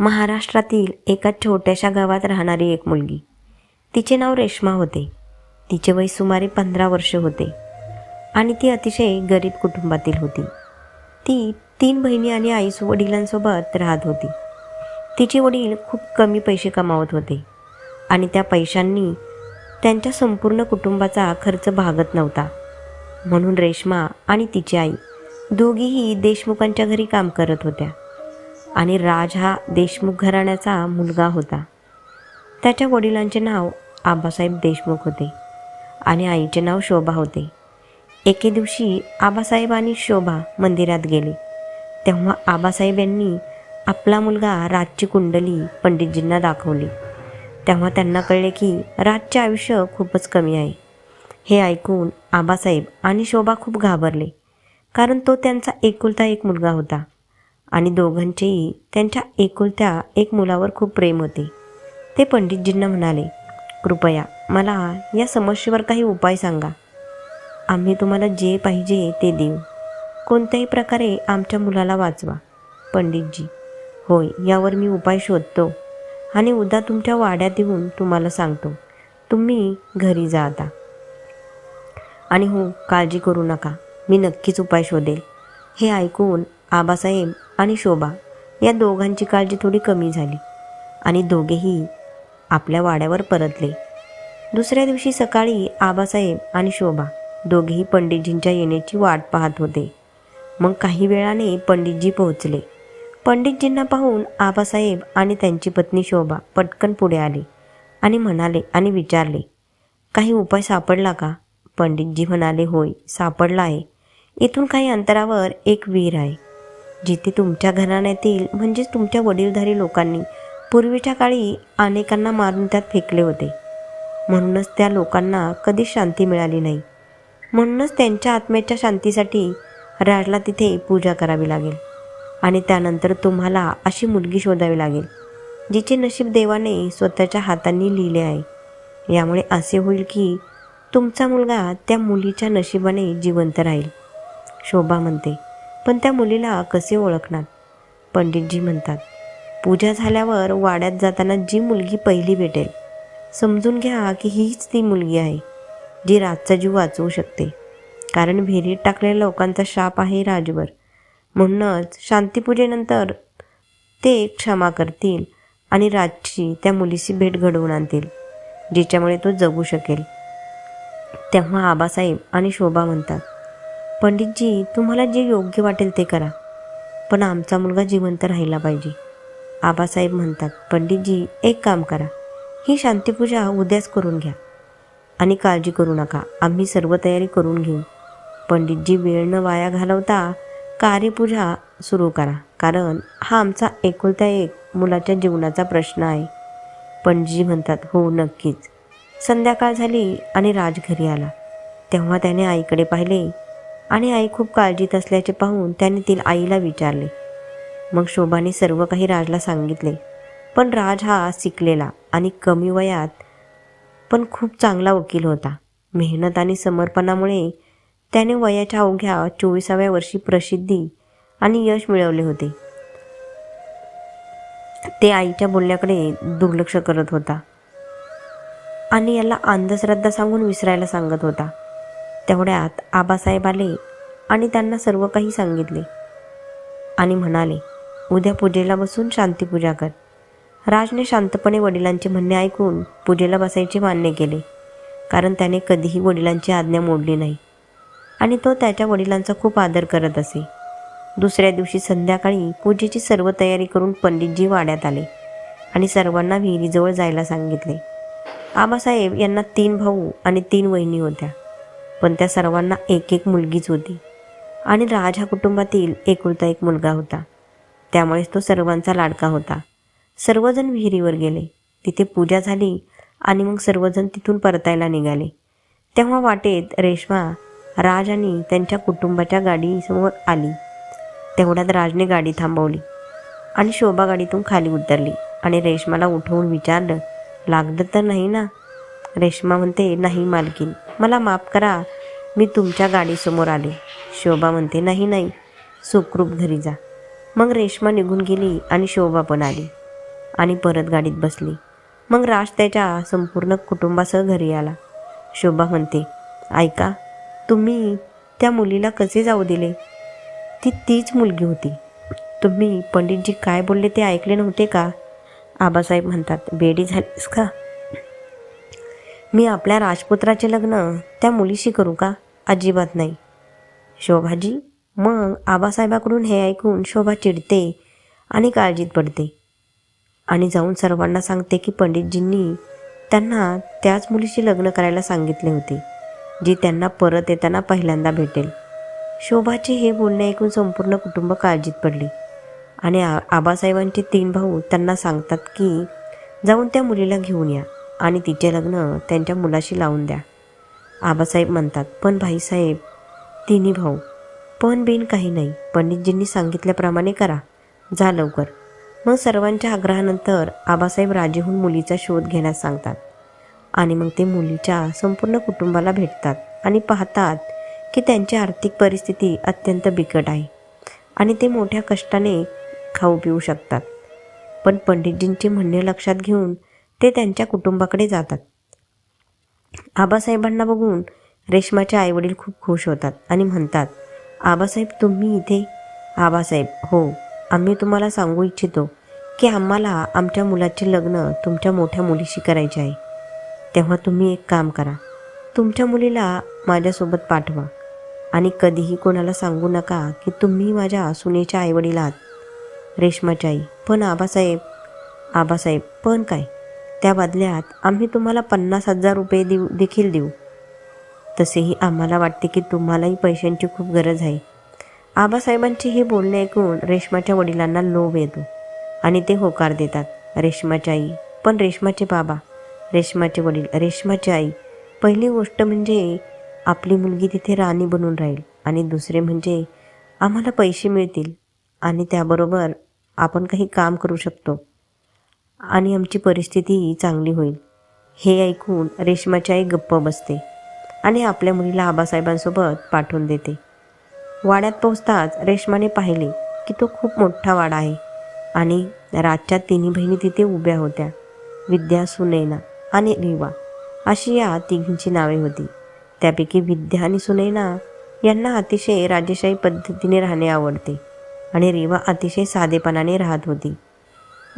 महाराष्ट्रातील एका छोट्याशा गावात राहणारी एक मुलगी. तिचे नाव रेश्मा होते. तिचे वय सुमारे पंधरा वर्ष होते. आणि ती अतिशय गरीब कुटुंबातील होती. ती तीन बहिणी आणि आई वडिलांसोबत राहत होती. तिचे वडील खूप कमी पैसे कमावत होते. आणि त्या पैशांनी त्यांच्या संपूर्ण कुटुंबाचा खर्च भागत नव्हता. म्हणून रेश्मा आणि तिची आई दोघीही देशमुखांच्या घरी काम करत होत्या. आणि राज हा देशमुख घराण्याचा मुलगा होता. त्याच्या वडिलांचे नाव आबासाहेब देशमुख होते आणि आईचे नाव शोभा होते. एके दिवशी आबासाहेब आणि शोभा मंदिरात गेले. तेव्हा आबासाहेब यांनी आपला मुलगा राजची कुंडली पंडितजींना दाखवली. तेव्हा त्यांना कळले की राजचे आयुष्य खूपच कमी आहे. हे ऐकून आबासाहेब आणि शोभा खूप घाबरले कारण तो त्यांचा एकुलता एक मुलगा होता. आणि दोघांचेही त्यांच्या एकुलत्या एक मुलावर खूप प्रेम होते. ते पंडितजींना म्हणाले कृपया मला या समस्येवर काही उपाय सांगा. आम्ही तुम्हाला जे पाहिजे ते देऊ. कोणत्याही प्रकारे आमच्या मुलाला वाचवा. पंडितजी होय यावर मी उपाय शोधतो आणि उद्या तुमच्या वाड्यात येऊन तुम्हाला सांगतो. तुम्ही घरी जा आता. आणि हो काळजी करू नका. मी नक्कीच उपाय शोधेल. हे ऐकून आबासाहेब आणि शोभा या दोघांची काळजी थोडी कमी झाली आणि दोघेही आपल्या वाड्यावर परतले. दुसऱ्या दिवशी सकाळी आबासाहेब आणि शोभा दोघेही पंडितजींच्या येण्याची वाट पाहत होते. मग काही वेळाने पंडितजी पोहोचले. पंडितजींना पाहून आबासाहेब आणि त्यांची पत्नी शोभा पटकन पुढे आली आणि म्हणाले आणि विचारले काही उपाय सापडला का? पंडितजी म्हणाले होय सापडला आहे. इथून काही अंतरावर एक विहीर आहे. जिथे तुमच्या घराण्यातील म्हणजेच तुमच्या वडीलधारी लोकांनी. पूर्वीच्या काळी अनेकांना मारून त्यात फेकले होते. म्हणूनच त्या लोकांना कधीच शांती मिळाली नाही. म्हणूनच त्यांच्या आत्म्याच्या शांतीसाठी राजला तिथे पूजा करावी लागेल. आणि त्यानंतर तुम्हाला अशी मुलगी शोधावी लागेल जिचे नशीब देवाने स्वतःच्या हातांनी लिहिले आहे. यामुळे असे होईल की तुमचा मुलगा त्या मुलीच्या नशिबाने जिवंत राहील. शोभा म्हणते. पण त्या मुलीला कसे ओळखणार? पंडितजी म्हणतात पूजा झाल्यावर वाड्यात जाताना जी मुलगी पहिली भेटेल समजून घ्या की हीच ती मुलगी आहे जी रातचा जीव वाचवू शकते. कारण विहिरीत टाकलेल्या लोकांचा शाप आहे राजवर म्हणूनच शांतीपूजेनंतर ते क्षमा करतील आणि राजची त्या मुलीशी भेट घडवून आणतील जिच्यामुळे तो जगू शकेल. तेव्हा आबासाहेब आणि शोभा म्हणतात पंडितजी तुम्हाला जे योग्य वाटेल ते करा. पण आमचा मुलगा जिवंत राहिला पाहिजे. आबासाहेब म्हणतात पंडितजी एक काम करा. ही शांतीपूजा उद्याच करून घ्या. आणि काळजी करू नका. आम्ही सर्व तयारी करून घेऊ. पंडितजी वेळ न वाया घालवता कार्यपूजा सुरू करा. कारण हा आमचा एकुलता एक मुलाच्या जीवनाचा प्रश्न आहे. पंडितजी म्हणतात हो नक्कीच. संध्याकाळ झाली आणि राज घरी आला. तेव्हा त्याने आईकडे पाहिले. आणि आई खूप काळजीत असल्याचे पाहून त्याने तिला आईला विचारले. मग शोभाने सर्व काही राजला सांगितले. पण राज हा शिकलेला आणि कमी वयात पण खूप चांगला वकील होता. मेहनत आणि समर्पणामुळे त्याने वयाच्या अवघ्या चोवीसाव्या वर्षी प्रसिद्धी आणि यश मिळवले होते. ते आईच्या बोलण्याकडे दुर्लक्ष करत होता आणि याला अंधश्रद्धा सांगून विसरायला सांगत होता. तेवढ्यात आबासाहेब आले आणि त्यांना सर्व काही सांगितले. आणि म्हणाले उद्या पूजेला बसून शांतीपूजा कर. राजने शांतपणे वडिलांचे म्हणणे ऐकून पूजेला बसायचे मान्य केले कारण त्याने कधीही वडिलांची आज्ञा मोडली नाही. आणि तो त्याच्या वडिलांचा खूप आदर करत असे. दुसऱ्या दिवशी संध्याकाळी पूजेची सर्व तयारी करून पंडितजी वाड्यात आले आणि सर्वांना विहिरीजवळ जायला सांगितले. आबासाहेब यांना तीन भाऊ आणि तीन वहिनी होत्या. पण त्या सर्वांना एक एक मुलगीच होती. आणि राज हा कुटुंबातील एकुलता एक मुलगा होता. त्यामुळेच तो सर्वांचा लाडका होता. सर्वजण विहिरीवर गेले. तिथे पूजा झाली आणि मग सर्वजण तिथून परतायला निघाले. तेव्हा वाटेत रेश्मा राज आणि त्यांच्या कुटुंबाच्या गाडीसमोर आली. तेवढ्यात राजने गाडी थांबवली आणि शोभा गाडीतून खाली उतरली आणि रेश्माला उठवून विचारलं लागलं तर नाही ना? रेश्मा म्हणते नाही मालकीन. मला माफ करा. मी तुमच्या गाडीसमोर आले. शोभा म्हणते नाही नाही. सुखरूप घरी जा. मग रेश्मा निघून गेली आणि शोभा पण आली. आणि परत गाडीत बसली. मग राज त्याच्या संपूर्ण कुटुंबासह घरी आला. शोभा म्हणते ऐका तुम्ही त्या मुलीला कसे जाऊ दिले? ती तीच मुलगी होती. तुम्ही पंडितजी काय बोलले ते ऐकले नव्हते का? आबासाहेब म्हणतात बेडी झालीस का? मी आपल्या राजपुत्राचे लग्न त्या मुलीशी करू का? अजिबात नाही. शोभाजी मग आबासाहेबाकडून हे ऐकून शोभा चिडते आणि काळजीत पडते. आणि जाऊन सर्वांना सांगते की पंडितजींनी त्यांना त्याच मुलीशी लग्न करायला सांगितले होते जी त्यांना परत येताना पहिल्यांदा भेटेल. शोभाचे हे बोलणे ऐकून संपूर्ण कुटुंब काळजीत पडले आणि आ आबासाहेबांचे तीन भाऊ त्यांना सांगतात की जाऊन त्या मुलीला घेऊन या. आणि तिचे लग्न त्यांच्या मुलाशी लावून द्या. आबासाहेब म्हणतात पण भाईसाहेब तिन्ही भाऊ पण बिन काही नाही. पंडितजींनी सांगितल्याप्रमाणे करा. जा लवकर. मग सर्वांच्या आग्रहानंतर आबासाहेब राजेहून मुलीचा शोध घेण्यास सांगतात. आणि मग ते मुलीच्या संपूर्ण कुटुंबाला भेटतात आणि पाहतात की त्यांची आर्थिक परिस्थिती अत्यंत बिकट आहे आणि ते मोठ्या कष्टाने खाऊ पिऊ शकतात. पण पंडितजींचे म्हणणे लक्षात घेऊन ते त्यांच्या कुटुंबाकडे जातात. आबासाहेबांना बघून रेश्माचे आईवडील खूप खुश होतात आणि म्हणतात आबासाहेब तुम्ही इथे? आबासाहेब हो आम्ही तुम्हाला सांगू इच्छितो की आम्हाला आमच्या मुलाचे लग्न तुमच्या मोठ्या मुलीशी करायचे आहे. तेव्हा तुम्ही एक काम करा तुमच्या मुलीला माझ्यासोबत पाठवा आणि कधीही कोणाला सांगू नका की तुम्ही माझ्या सुनेच्या आईवडील आहात रेश्माची आई. पण आबासाहेब आबासाहेब पण काय? त्या बदल्यात आम्ही तुम्हाला पन्नास हजार रुपये देऊ देखील देऊ. तसेही आम्हाला वाटते की तुम्हालाही पैशांची खूप गरज आहे. आबासाहेबांची हे बोलणे ऐकून रेश्माच्या वडिलांना लोभ येतो आणि ते होकार देतात. रेश्माची आई पण रेश्माचे बाबा रेश्माचे वडील रेश्माची आई. पहिली गोष्ट म्हणजे आपली मुलगी तिथे राणी बनून राहील आणि दुसरे म्हणजे आम्हाला पैसे मिळतील आणि त्याबरोबर आपण काही काम करू शकतो. आणि आमची परिस्थितीही चांगली होईल. हे ऐकून रेश्माच्याही गप्प बसते आणि आपल्या मुलीला आबासाहेबांसोबत पाठवून देते. वाड्यात पोहोचताच रेश्माने पाहिले की तो खूप मोठा वाडा आहे आणि रातच्या तिन्ही बहिणी तिथे उभ्या होत्या. विद्या सुनैना आणि रिवा अशी या तिघींची नावे होती. त्यापैकी विद्या आणि सुनैना यांना अतिशय राजेशाही पद्धतीने राहणे आवडते आणि रिवा अतिशय साधेपणाने राहत होती.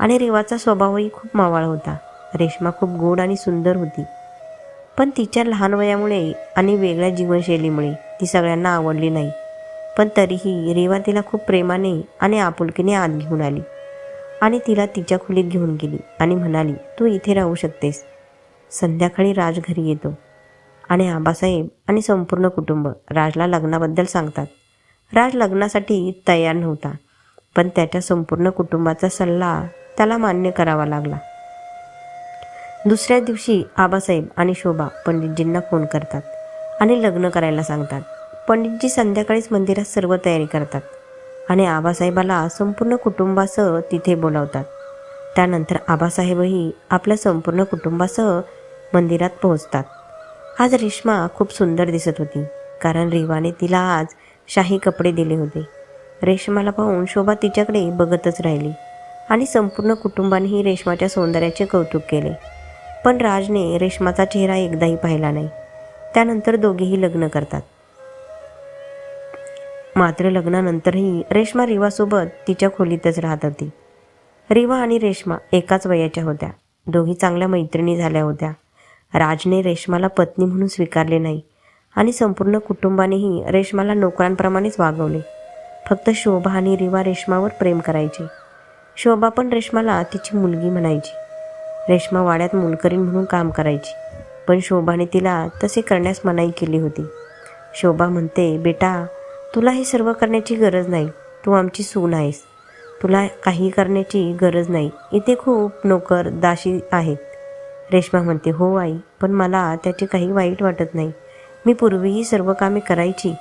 आणि रेवाचा स्वभावही खूप मावाळ होता. रेश्मा खूप गोड आणि सुंदर होती. पण तिच्या लहान वयामुळे आणि वेगळ्या जीवनशैलीमुळे ती सगळ्यांना आवडली नाही. पण तरीही रेवा तिला खूप प्रेमाने आणि आपुलकीने आत घेऊन आली. आणि तिला तिच्या खोलीत घेऊन गेली आणि म्हणाली तू इथे राहू शकतेस. संध्याकाळी राज घरी येतो. आणि आबासाहेब आणि संपूर्ण कुटुंब राजला लग्नाबद्दल सांगतात. राज लग्नासाठी तयार नव्हता पण त्याच्या संपूर्ण कुटुंबाचा सल्ला त्याला मान्य करावा लागला. दुसऱ्या दिवशी आबासाहेब आणि शोभा पंडितजींना फोन करतात आणि लग्न करायला सांगतात. पंडितजी संध्याकाळीच मंदिरात सर्व तयारी करतात आणि आबासाहेबाला संपूर्ण कुटुंबासह तिथे बोलावतात. त्यानंतर आबासाहेबही आपल्या संपूर्ण कुटुंबासह मंदिरात पोहोचतात. आज रेश्मा खूप सुंदर दिसत होती कारण रिवाने तिला आज शाही कपडे दिले होते. रेश्माला पाहून शोभा तिच्याकडे बघतच राहिली. आणि संपूर्ण कुटुंबानेही रेशमाच्या सौंदर्याचे कौतुक केले. पण राजने रेशमाचा चेहरा एकदाही पाहिला नाही. त्यानंतर दोघेही लग्न करतात. मात्र लग्नानंतरही रेश्मा रिवासोबत तिच्या खोलीतच राहत होती. रिवा आणि रेश्मा एकाच वयाच्या होत्या. दोघी चांगल्या मैत्रिणी झाल्या होत्या. राजने रेश्माला पत्नी म्हणून स्वीकारले नाही आणि संपूर्ण कुटुंबानेही रेश्माला नोकरांप्रमाणेच वागवले. फक्त शोभा आणि रिवा रेश्मावर प्रेम करायचे. शोभा पण रेश्माला तिची मुलगी म्हणायची. रेश्मा वाड्यात मुलकरीण म्हणून काम करायची. पण शोभाने तिला तसे करण्यास मनाई केली होती. शोभा म्हणते बेटा तुला हे सर्व करण्याची गरज नाही. तू आमची सून आहेस. तुला काही करण्याची गरज नाही. इथे खूप नोकर दाशी आहेत. रेश्मा म्हणते हो आई पण मला त्याचे काही वाईट वाटत नाही. मी पूर्वीही सर्व कामे करायची.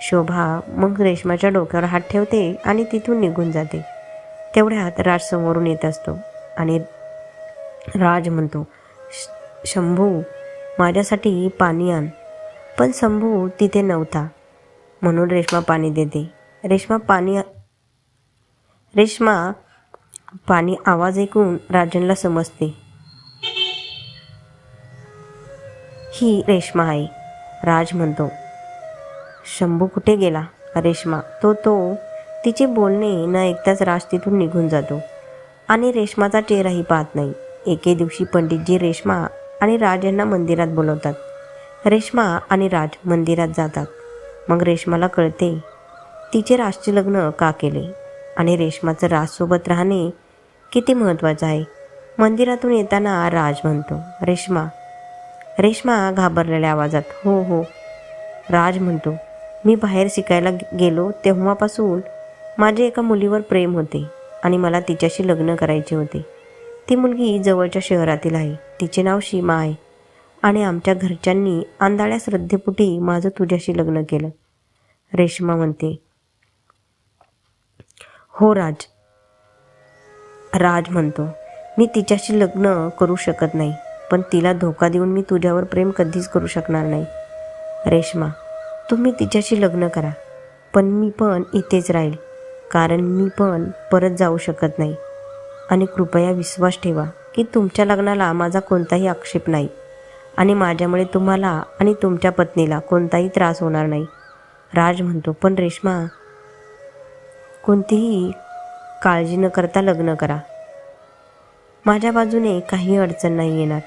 शोभा मग रेश्माच्या डोक्यावर हात ठेवते आणि तिथून निघून जाते. तेवढ्यात राज समोरून येत असतो आणि राज म्हणतो "श- शंभू माझ्यासाठी पाणी आण. पण शंभू तिथे नव्हता. म्हणून रेश्मा पाणी देते. रेश्मा पाणी रेश्मा पाणी आवाज ऐकून राजनला समजते. ही रेश्मा आहे. राज म्हणतो. शंभू कुठे गेला? रेश्मा तो तो तिचे बोलणे न ऐकताच राज तिथून निघून जातो. आणि रेश्माचा चेहराही पाहत नाही. एके दिवशी पंडितजी रेश्मा आणि राज यांना मंदिरात बोलवतात. रेश्मा आणि राज मंदिरात जातात. मग रेश्माला कळते तिचे राजचे लग्न का केले? आणि रेश्माचं राजसोबत राहणे किती महत्त्वाचं आहे? मंदिरातून येताना राज म्हणतो रेश्मा रेश्मा घाबरलेल्या आवाजात हो हो. राज म्हणतो मी बाहेर शिकायला गेलो तेव्हापासून माझे एका मुलीवर प्रेम होते आणि मला तिच्याशी लग्न करायचे होते. ती मुलगी जवळच्या शहरातील आहे. तिचे नाव सीमा आहे. आणि आमच्या घरच्यांनी आंधळ्या श्रद्धेपुटी माझं तुझ्याशी लग्न केलं. रेश्मा म्हणते हो राज. राज म्हणतो मी तिच्याशी लग्न करू शकत नाही पण तिला धोका देऊन मी तुझ्यावर प्रेम कधीच करू शकणार नाही. रेश्मा तुम्ही तिच्याशी लग्न करा पण मी पण इथेच राहील. कारण मी पण परत जाऊ शकत नाही. आणि कृपया विश्वास ठेवा की तुमच्या लग्नाला माझा कोणताही आक्षेप नाही. आणि माझ्यामुळे तुम्हाला आणि तुमच्या पत्नीला कोणताही त्रास होणार नाही. राज म्हणतो पण रेश्मा कोणतीही काळजी न करता लग्न करा. माझ्या बाजूने काही अडचण नाही येणार.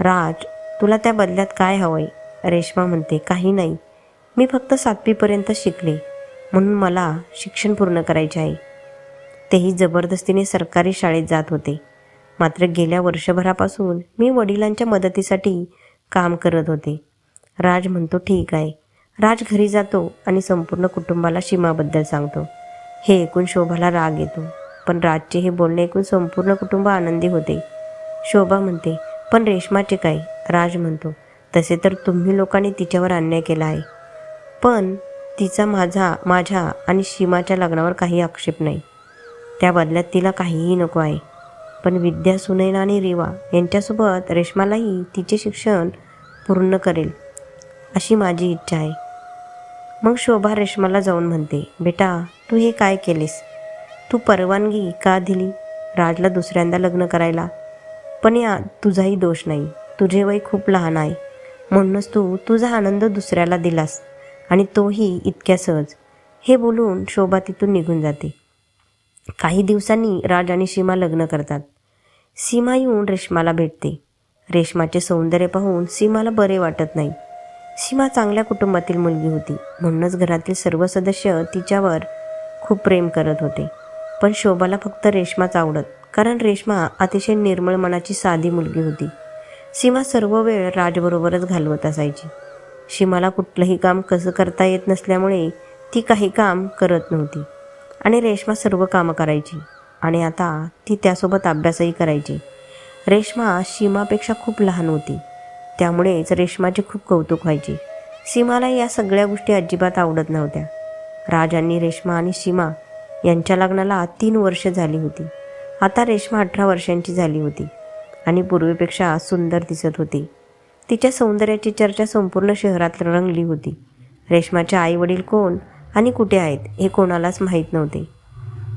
राज तुला त्या बदल्यात काय हवंय? रेश्मा म्हणते काही नाही. मी फक्त सातवीपर्यंत शिकले. म्हणून मला शिक्षण पूर्ण करायचे आहे. तेही जबरदस्तीने सरकारी शाळेत जात होते. मात्र गेल्या वर्षभरापासून मी वडिलांच्या मदतीसाठी काम करत होते. राज म्हणतो ठीक आहे. राज घरी जातो आणि संपूर्ण कुटुंबाला सीमाबद्दल सांगतो. हे ऐकून शोभाला राग येतो. पण राजचे हे बोलणे ऐकून संपूर्ण कुटुंब आनंदी होते. शोभा म्हणते पण रेशमाचे काय? राज म्हणतो तसे तर तुम्ही लोकांनी तिच्यावर अन्याय केला आहे. पण तिचा माझा माझ्या आणि सीमाच्या लग्नावर काही आक्षेप नाही. त्या बदल्यात तिला काहीही नको आहे. पण विद्या सुनैना आणि रिवा यांच्यासोबत रेश्मालाही तिचे शिक्षण पूर्ण करेल अशी माझी इच्छा आहे. मग शोभा रेश्माला जाऊन म्हणते बेटा तू हे काय केलेस? तू परवानगी का दिली? राजला दुसऱ्यांदा लग्न करायला. पण या तुझाही दोष नाही. तुझे वय खूप लहान आहे. म्हणूनच तू तुझा आनंद दुसऱ्याला दिलास. आणि तोही इतक्या सहज. हे बोलून शोभा तिथून निघून जाते. काही दिवसांनी राज आणि सीमा लग्न करतात. सीमा येऊन रेश्माला भेटते. रेश्माचे सौंदर्य पाहून सीमाला बरे वाटत नाही. सीमा चांगल्या कुटुंबातील मुलगी होती. म्हणूनच घरातील सर्व सदस्य तिच्यावर खूप प्रेम करत होते. पण शोभाला फक्त रेश्माच आवडत कारण रेश्मा अतिशय निर्मळ मनाची साधी मुलगी होती. सीमा सर्व वेळ राजबरोबरच घालवत असायची. सीमाला कुठलंही काम कसं करता येत नसल्यामुळे ती काही काम करत नव्हती. आणि रेश्मा सर्व कामं करायची. आणि आता ती त्यासोबत अभ्यासही करायची. रेश्मा सीमापेक्षा खूप लहान होती. त्यामुळेच रेश्माचे खूप कौतुक व्हायचे. सीमाला या सगळ्या गोष्टी अजिबात आवडत नव्हत्या. राजांनी रेश्मा आणि सीमा यांच्या लग्नाला तीन वर्ष झाली होती. आता रेश्मा अठरा वर्षांची झाली होती. आणि पूर्वीपेक्षा सुंदर दिसत होती. तिच्या सौंदर्याची चर्चा संपूर्ण शहरात रंगली होती. रेश्माचे आई वडील कोण आणि कुठे आहेत हे कोणालाच माहीत नव्हते.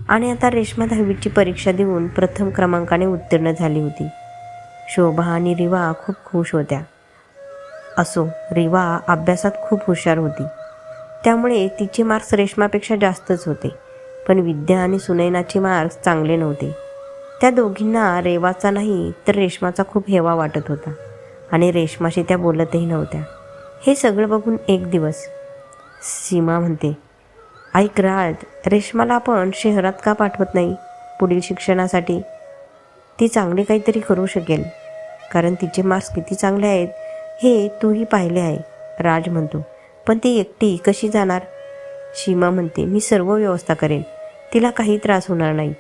आणि आता रेश्मा दहावीची परीक्षा देऊन प्रथम क्रमांकाने उत्तीर्ण झाली होती. शोभा आणि रिवा खूप खुश होत्या. असो रिवा अभ्यासात खूप हुशार होती. त्यामुळे तिचे मार्क्स रेश्मापेक्षा जास्तच होते पण विद्या आणि सुनैनाचे मार्क्स चांगले नव्हते. त्या दोघींना रेवाचा नाही तर रेश्माचा खूप हेवा वाटत होता. आणि रेश्माशी त्या बोलतही नव्हत्या. हे सगळं बघून एक दिवस सीमा म्हणते ऐक राज रेश्माला आपण शहरात का पाठवत नाही? पुढील शिक्षणासाठी ती चांगली काहीतरी करू शकेल. कारण तिचे मार्क्स किती चांगले आहेत हे तूही पाहिले आहे राज म्हणतो. पण ती एकटी कशी जाणार? सीमा म्हणते मी सर्व व्यवस्था करेन. तिला काही त्रास होणार नाही.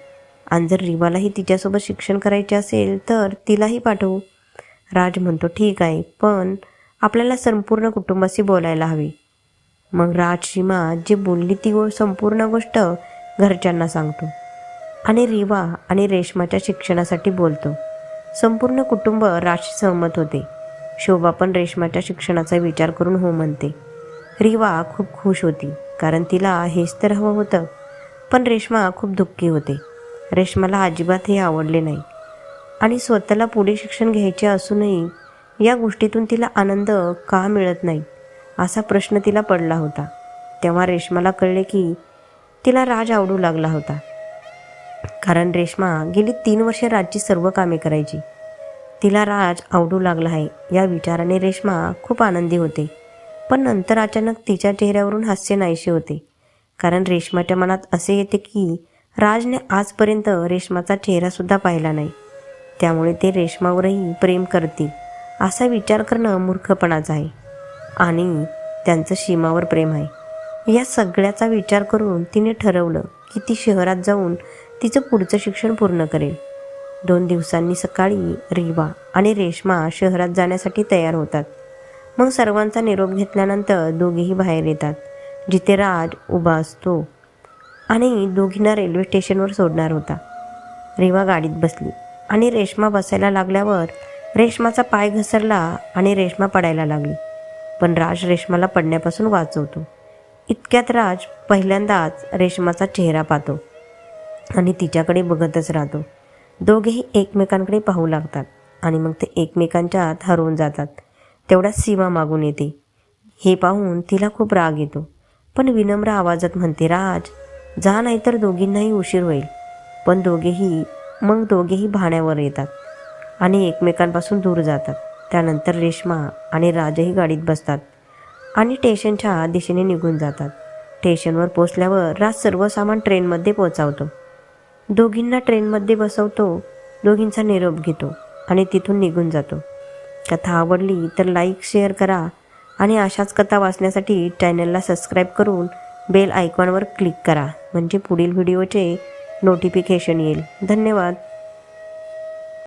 आणि जर रिवालाही तिच्यासोबत शिक्षण करायचे असेल तर तिलाही पाठवू. राज म्हणतो ठीक आहे पण आपल्याला संपूर्ण कुटुंबाशी बोलायला हवी. मग राजसीमा जी बोलली ती गो संपूर्ण गोष्ट घरच्यांना सांगतो आणि रिवा आणि रेशमाच्या शिक्षणासाठी बोलतो. संपूर्ण कुटुंब राजशी सहमत होते. शोभा पण रेशमाच्या शिक्षणाचा विचार करून हो म्हणते. रिवा खूप खुश होती कारण तिला हेच तर हवं होतं. पण रेश्मा खूप दुःखी होते. रेश्माला अजिबात हे आवडले नाही. आणि स्वतःला पुढे शिक्षण घ्यायचे असूनही या गोष्टीतून तिला आनंद का मिळत नाही असा प्रश्न तिला पडला होता. तेव्हा रेश्माला कळले की तिला राज आवडू लागला होता. कारण रेश्मा गेली तीन वर्षे राजची सर्व कामे करायची. तिला राज आवडू लागला आहे या विचाराने रेश्मा खूप आनंदी होते. पण नंतर अचानक तिच्या चेहऱ्यावरून हास्य नाहीसे होते. कारण रेश्माच्या मनात असे येते की राजने आजपर्यंत रेश्माचा चेहरासुद्धा पाहिला नाही. त्यामुळे ते रेशमावरही प्रेम करतील असा विचार करणं मूर्खपणाचं आहे. आणि त्यांचं सीमावर प्रेम आहे. या सगळ्याचा विचार करून तिने ठरवलं की ती शहरात जाऊन तिचं पुढचं शिक्षण पूर्ण करेल. दोन दिवसांनी सकाळी रिवा आणि रेश्मा शहरात जाण्यासाठी तयार होतात. मग सर्वांचा निरोप घेतल्यानंतर दोघेही बाहेर येतात जिथे राज उभा असतो आणि दोघींना रेल्वे स्टेशनवर सोडणार होता. रेवा गाडीत बसली. आणि रेश्मा बसायला लागल्यावर रेश्माचा पाय घसरला आणि रेश्मा पडायला लागली. पण राज रेश्माला पडण्यापासून वाचवतो. इतक्यात राज पहिल्यांदाच रेश्माचा चेहरा पाहतो आणि तिच्याकडे बघतच राहतो. दोघेही एकमेकांकडे पाहू लागतात आणि मग ते एकमेकांच्यात हरवून जातात. तेवढ्या सीमा मागून येते. हे पाहून तिला खूप राग येतो. पण विनम्र आवाजात म्हणते राज जा नाहीतर दोघींनाही उशीर होईल. पण दोघेही मग दोघेही भाण्यावर येतात आणि एकमेकांपासून दूर जातात. त्यानंतर रेश्मा आणि राजही गाडीत बसतात आणि स्टेशनच्या दिशेने निघून जातात. स्टेशनवर पोचल्यावर राज सर्व सामान ट्रेनमध्ये पोचावतो दोघींना ट्रेनमध्ये बसवतो दोघींचा निरोप घेतो आणि तिथून निघून जातो. कथा आवडली तर लाईक शेअर करा आणि अशाच कथा वाचण्यासाठी चॅनलला सबस्क्राईब करून बेल आयकॉनवर क्लिक करा. म्हणजे पुढील व्हिडिओचे नोटिफिकेशन येईल. धन्यवाद.